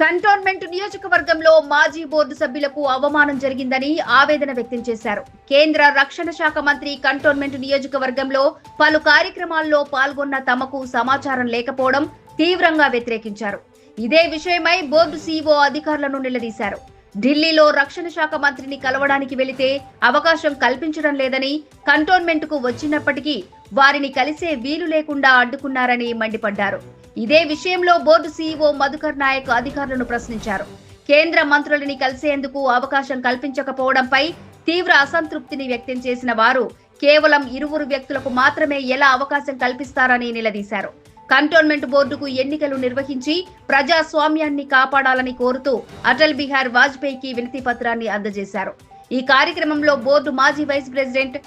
Cantonment నియోజకవర్గంలో మాజీ board సభ్యులకు అవమానం జరిగిందని ఆవేదన వ్యక్తం చేశారు. కేంద్ర రక్షణ శాఖ మంత్రి కంటోన్మెంట్ నియోజకవర్గంలో పలు కార్యక్రమాల్లో పాల్గొన్న తమకు సమాచారం లేకపోవడం తీవ్రంగా వ్యతిరేకించారు. ఇదే విషయమై బోర్డు సీఈఓ అధికారులను నిలదీశారు. ఢిల్లీలో రక్షణ శాఖ మంత్రిని కలవడానికి వెళితే అవకాశం కల్పించడం లేదని కంటోన్మెంట్కు వచ్చినప్పటికీ వారిని కలిసే వీలు లేకుండా అడ్డుకున్నారని మండిపడ్డారు. ఇదే విషయంలో బోర్డు సీఈఓ మధుకర్ నాయక్ అధికారులను ప్రశ్నించారు. కేంద్ర మంత్రులని కలిసేందుకు అవకాశం కల్పించకపోవడంపై తీవ్ర అసంతృప్తిని వ్యక్తం చేసిన వారు కేవలం ఇరువురు వ్యక్తులకు మాత్రమే ఎలా అవకాశం కల్పిస్తారని నిలదీశారు. కంటోన్మెంట్ బోర్డుకు ఎన్నికలు నిర్వహించి ప్రజాస్వామ్యాన్ని కాపాడాలని కోరుతూ అటల్ బిహార్ వాజ్పేయికి వినతి పత్రాన్ని అందజేశారు. ఈ కార్యక్రమంలో బోర్డు మాజీ వైస్ ప్రెసిడెంట్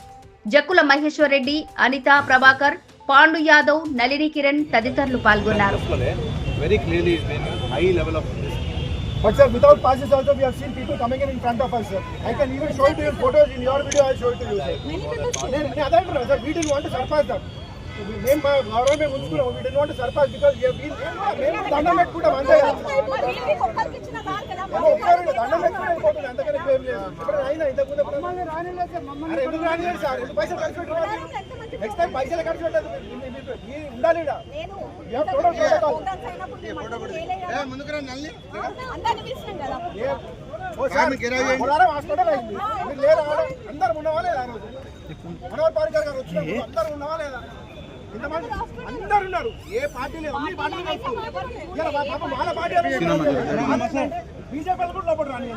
జక్కుల మహేశ్వర్ రెడ్డి అనిత ప్రభాకర్ పాండు యాదవ్ నళిని కిరణ్ తదితరులు పాల్గొన్నారు. Very clearly it's been high level of. But sir, without passes also we have seen people coming in in front of us, sir. I can even show it to you photos. In your video. I'll show it to you, sir. నేను అదే అంటున్నా sir we don't want to surpass that మేము మా గౌరవం మేము ఉంచుకున్నాం we don't want to surpass because మేము దండం పెట్టుకుంటాం అంతే ఒక్కరు దండం వెళ్ళిపోతుంది అంతకన్నా ఏం లేదు ఇప్పుడు అయినా ఇంతకు ముందు ఎప్పుడు- అరే ఎందుకు రానిలేదు సార్ ఎందుకు పైసలు ఖర్చు పెట్టారు నెక్స్ట్ టైం పైసలు ఖర్చు పెట్టదు ఉండాలి? అందరు ఉన్నవా లేదా ఆ రోజు? మనోహర్ పారికర్ గారు వచ్చినప్పుడు అందరు ఉన్నవా లేదా ఇంతమంది అందరు ఉన్నారు. ఏ పార్టీ లేదు. అన్ని పార్టీలు వాళ్ళ పార్టీ బీజేపీ కూడా లోపల రాని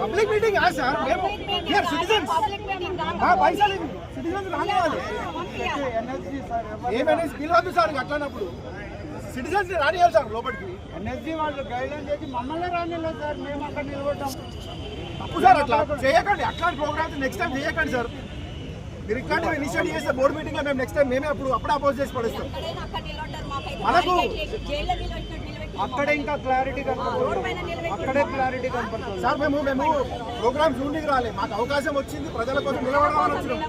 పబ్లిక్ మీటింగ్ కాదు. సార్. మేము సిటిజన్స్ మా పైసలు సిటిజన్స్ రానివ్వాలి. ఏమైనా స్కిల్ వద్దు సార్ అట్లానప్పుడు. సిటిజన్స్ రానియాలి సార్ లోపలికి. ఎన్ఎస్జీ వాళ్ళు గైడ్లైన్ చేసి మమ్మల్ని రానిలేదు సార్. మేము అక్కడ నిలబడ్డాం. తప్పు సార్ అట్లా. చేయకండి. అట్లాంటి ప్రోగ్రామ్స్ నెక్స్ట్ టైం చేయకండి సార్. మీరు ఇట్లాంటివి ఇనిషియేట్ చేస్తే బోర్డు మీటింగ్లో మేము నెక్స్ట్ టైం మేమే అప్పుడు అప్పుడే అపోజ్ చేసి పడేస్తాం. మనకు అక్కడ ఇంకా క్లారిటీ కనపడుతుంది. అక్కడే క్లారిటీ కనపడుతుంది. సార్ మేము మేము ప్రోగ్రామ్ చూడడానికి రాలే. మాకు అవకాశం వచ్చింది. ప్రజల కోసం నిలబడమని వచ్చినాం.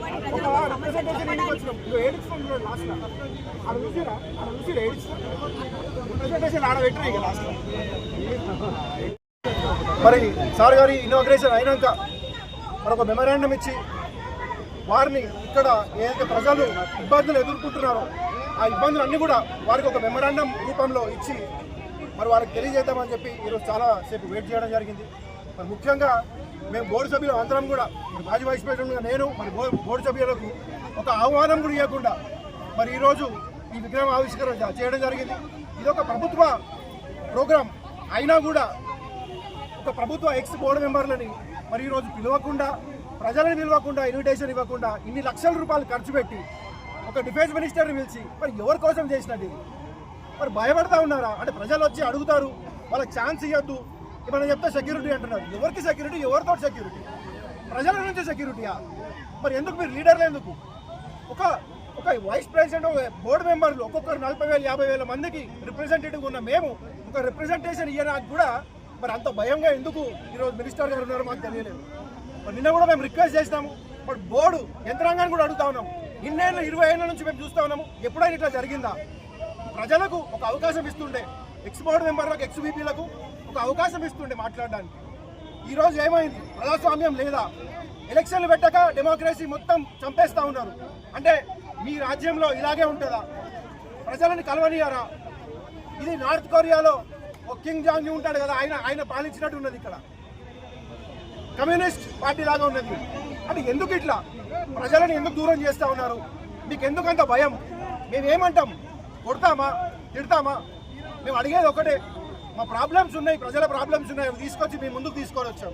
ఒక రిప్రజెంటేషన్ ఇంటికి వచ్చినాం. ఇదిగో ఏడుస్తాం ఆడ చూసిరా? ఆడ చూసిరా రిప్రజెంటేషన్ ఆడ ఇక మరి సార్ గారి ఇనాగ్రేషన్ అయినాక మరొక మెమరాండం ఇచ్చి వారిని ఇక్కడ ఏదైతే ప్రజలు ఇబ్బందులు ఎదుర్కొంటున్నారో ఆ ఇబ్బందులు అన్నీ కూడా వారికి ఒక మెమరాండం రూపంలో ఇచ్చి మరి వాళ్ళకి తెలియజేద్దామని చెప్పి ఈరోజు చాలా సేపు వెయిట్ చేయడం జరిగింది. మరి ముఖ్యంగా మేము బోర్డు సభ్యులు అందరం కూడా మరి మాజీ వైస్ ప్రెసిడెంట్గా నేను మరి బోర్డు సభ్యులకు ఒక ఆహ్వానం కూడా ఇవ్వకుండా మరి ఈరోజు ఈ విగ్రహం ఆవిష్కరణ చేయడం జరిగింది. ఇది ఒక ప్రభుత్వ ప్రోగ్రాం అయినా కూడా ఒక ప్రభుత్వ ఎక్స్ బోర్డు మెంబర్లని మరి ఈరోజు పిలవకుండా ప్రజలను పిలవకుండా ఇన్విటేషన్ ఇవ్వకుండా ఇన్ని లక్షల రూపాయలు ఖర్చు పెట్టి ఒక డిఫెన్స్ మినిస్టర్ని పిలిచి మరి ఎవరి కోసం చేసినట్టు మరి భయపడతా ఉన్నారా? అంటే ప్రజలు వచ్చి అడుగుతారు వాళ్ళకి ఛాన్స్ ఇవ్వద్దు ఇప్పుడు చెప్తే సెక్యూరిటీ అంటున్నారు. ఎవరికి సెక్యూరిటీ ఎవరితో సెక్యూరిటీ ప్రజల నుంచి సెక్యూరిటీయా మరి ఎందుకు మీరు లీడర్లు ఎందుకు? ఒక ఒక వైస్ ప్రెసిడెంట్ ఒక బోర్డు మెంబర్లు ఒక్కొక్కరు నలభై వేల యాభై వేల మందికి రిప్రజెంటేటివ్ ఉన్న మేము ఒక రిప్రజెంటేషన్ ఇవ్వడానికి కూడా మరి అంత భయంగా ఎందుకు ఈరోజు మినిస్టర్ గారు ఉన్నారో మాకు తెలియలేదు. మరి నిన్న కూడా మేము రిక్వెస్ట్ చేసినాము. బట్ బోర్డు యంత్రాంగాన్ని కూడా అడుగుతా ఉన్నాము. ఇన్నేళ్ళు ఇరవై ఏళ్ళ నుంచి మేము చూస్తా ఉన్నాము. ఎప్పుడైనా ఇట్లా జరిగిందా? ప్రజలకు ఒక అవకాశం ఇస్తుండే. ఎక్స్ బోర్డు మెంబర్లకు ఎక్స్ బీపీలకు ఒక అవకాశం ఇస్తుండే మాట్లాడడానికి. ఈరోజు ఏమైంది? ప్రజాస్వామ్యం లేదా? ఎలక్షన్లు పెట్టక డెమోక్రసీ మొత్తం చంపేస్తా ఉన్నారు. అంటే మీ రాజ్యంలో ఇలాగే ఉంటుందా? ప్రజలను కలవనియారా? ఇది నార్త్ కొరియాలో ఒక కింగ్ జాంగ్ ఉంటాడు కదా ఆయన ఆయన పాలించినట్టు ఉన్నది ఇక్కడ. కమ్యూనిస్ట్ పార్టీ లాగా ఉన్నది. అంటే ఎందుకు ఇట్లా? ప్రజలను ఎందుకు దూరం చేస్తూ ఉన్నారు? మీకు ఎందుకంత భయం? మేమేమంటాం? కొడతామా? తిడతామా? మేము అడిగేది ఒకటే. మా ప్రాబ్లమ్స్ ఉన్నాయి ప్రజల ప్రాబ్లమ్స్ ఉన్నాయి అవి తీసుకొచ్చి మేము ముందుకు తీసుకొని వచ్చాం.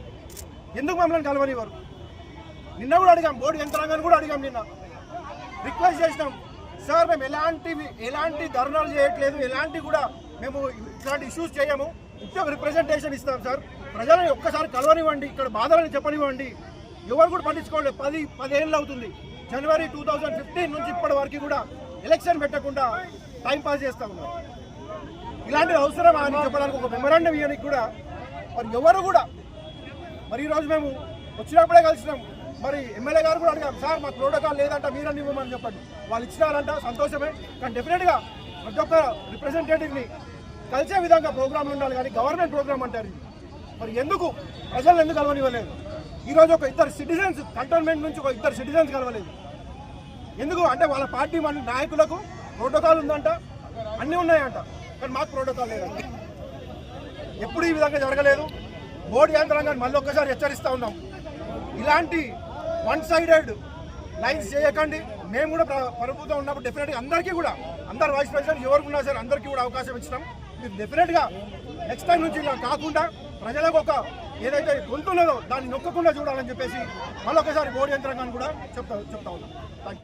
ఎందుకు మమ్మల్ని కలవనివ్వరు? నిన్న కూడా అడిగాం బోర్డు యంత్రాంగాన్ని కూడా అడిగాం నిన్న. రిక్వెస్ట్ చేసినాం. సార్ మేము ఎలాంటి ఎలాంటి ధర్నాలు చేయట్లేదు ఎలాంటి కూడా మేము ఇట్లాంటి ఇష్యూస్ చేయము. ఉద్యోగ రిప్రజెంటేషన్ ఇస్తాం సార్. ప్రజలను ఒక్కసారి కలవనివ్వండి ఇక్కడ బాధలను చెప్పనివ్వండి. ఎవరు కూడా పట్టించుకోలేదు పది పదేళ్ళు అవుతుంది. జనవరి టూ థౌజండ్ ఫిఫ్టీన్ నుంచి ఇప్పటి వరకు కూడా ఎలక్షన్ పెట్టకుండా టైం పాస్ చేస్తా ఉన్నారు. ఇలాంటివి అవసరమా అని చెప్పడానికి ఒక మెమరాండం ఇవ్వడానికి కూడా మరి ఎవరు కూడా మరి ఈరోజు మేము వచ్చినప్పుడే కలిసినాం. మరి ఎమ్మెల్యే గారు కూడా అడిగాం సార్ మాకు ప్రోటోకాల్ లేదంట మీరని ఇవ్వమని చెప్పండి. వాళ్ళు ఇచ్చినారంట సంతోషమే. కానీ డెఫినెట్గా ప్రతి ఒక్క రిప్రజెంటేటివ్ని కలిసే విధంగా ప్రోగ్రాంలు ఉండాలి కానీ గవర్నమెంట్ ప్రోగ్రామ్ అంటారు మరి ఎందుకు? ప్రజలను ఎందుకు కలవనివ్వలేదు? ఈరోజు ఒక ఇద్దరు సిటిజన్స్ కంటోన్మెంట్ నుంచి ఒక ఇద్దరు సిటిజన్స్ కలవలేదు. ఎందుకు? అంటే వాళ్ళ పార్టీ మన నాయకులకు ప్రోటోకాల్ ఉందంట అన్నీ ఉన్నాయంట కానీ మాకు ప్రోటోకాల్ లేదంట ఎప్పుడు ఈ విధంగా జరగలేదు. బోర్డు యంత్రాంగాన్ని మళ్ళీ ఒక్కసారి హెచ్చరిస్తూ ఉన్నాం. ఇలాంటి వన్ సైడెడ్ లైన్స్ చేయకండి. మేము కూడా ప్రభుత్వం ఉన్నప్పుడు డెఫినెట్గా అందరికీ కూడా అందరు వైస్ ప్రెసిడెంట్ ఎవరికి ఉన్నా సరే అందరికీ కూడా అవకాశం ఇచ్చినాం. మీరు డెఫినెట్గా నెక్స్ట్ టైం నుంచి ఇలా కాకుండా ప్రజలకు ఒక ఏదైతే గొంతున్నదో దాన్ని నొక్కకుండా చూడాలని చెప్పేసి మళ్ళీ ఒకసారి యంత్రాంగాన్ని కూడా చెప్తా చెప్తా ఉన్నాం. Thank you